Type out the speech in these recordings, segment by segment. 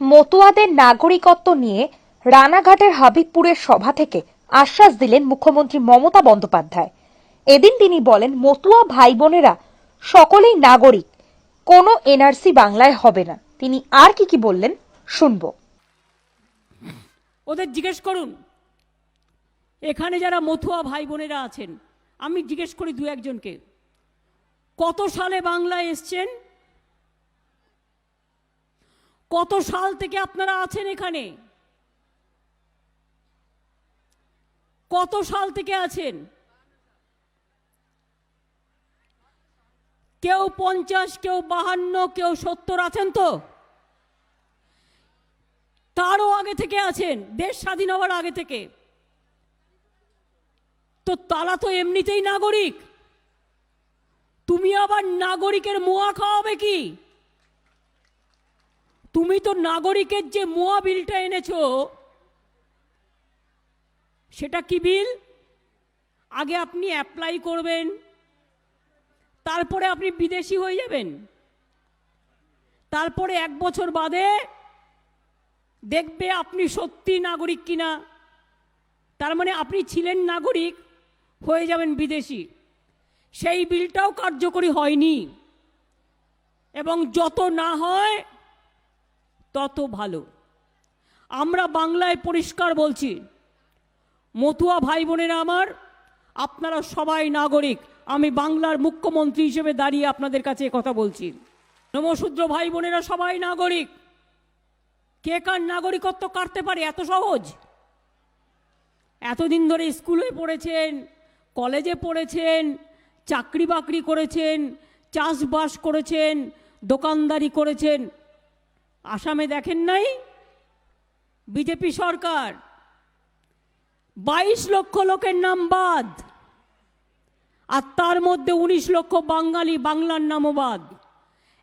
মতুয়াদের নাগরিকত্ব নিয়ে রানাঘাটের হাবিবপুরের সভা থেকে আশ্বাস দিলেন মুখ্যমন্ত্রী মমতা বন্দ্যোপাধ্যায়। এদিন তিনি বলেন, মতুয়া ভাই বোনেরা সকলেই নাগরিক, কোনো এনআরসি বাংলায় হবে না। তিনি আর কি কি বললেন, শুনব। ওদের জিজ্ঞেস করুন, এখানে যারা মথুয়া ভাই বোনেরা আছেন, আমি জিজ্ঞেস করি দু একজনকে কত সালে বাংলায় এসছেন? কত সাল থেকে আপনারা আছেন এখানে? কত সাল থেকে আছেন? কেউ পঞ্চাশ, কেউ বাহান্ন, কেউ সত্তর আছেন তো? তারও আগে থেকে আছেন, দেশ স্বাধীন হওয়ার আগে থেকে। তো তারা তো এমনিতেই নাগরিক। তুমি আবার নাগরিকের মোয়া খাওয়াবে কি? তুমি তো নাগরিকের যে মোয়া বিলটা এনেছো, সেটা কি বিল? আগে আপনি অ্যাপ্লাই করবেন, তারপরে আপনি বিদেশি হয়ে যাবেন। তারপরে এক বছর বাদে দেখবে আপনি সত্যি নাগরিক কিনা। তার মানে আপনি ছিলেন নাগরিক, হয়ে যাবেন বিদেশি। সেই বিলটাও কার্যকরী হয়নি। এবং যত না হয় তত ভালো। আমরা বাংলায় পরিষ্কার বলছি, মতুয়া ভাই বোনেরা আমার, আপনারা সবাই নাগরিক, আমি বাংলার মুখ্যমন্ত্রী হিসেবে দাঁড়িয়ে আপনাদের কাছে কথা বলছি। নমশূদ্র ভাই বোনেরা সবাই নাগরিক। কে কার নাগরিকত্ব কাটতে পারে এত সহজ? এতদিন ধরে স্কুলে পড়েছেন, কলেজে পড়েছেন, চাকরি বাকরি করেছেন, চাষবাস করেছেন, দোকানদারি করেছেন আসামে দেখেন নাই? বিজেপি সরকার। বাইশ লক্ষ লোকের নাম বাদ। আর তার মধ্যে উনিশ লক্ষ বাঙালি, বাংলার নামও বাদ।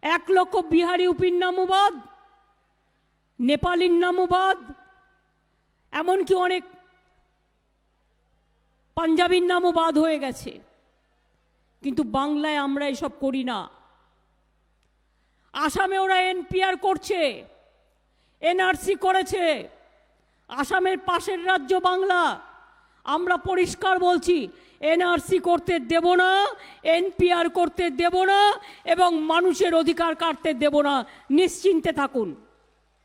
এক লক্ষ বিহারি উপির নামও বাদ। নেপালির নামও বাদ। এমনকি অনেক পাঞ্জাবির নামও বাদ হয়ে গেছে। কিন্তু বাংলায় আমরা এসব করি না। আসামে ওরা এনপিআর করছে, এনআরসি করেছে, আসামের পাশের রাজ্য বাংলা। আমরা পরিষ্কার বলছি, এনআরসি করতে দেব না, এনপিআর করতে দেব না, এবং মানুষের অধিকার কাটতে দেব না। নিশ্চিন্তে থাকুন।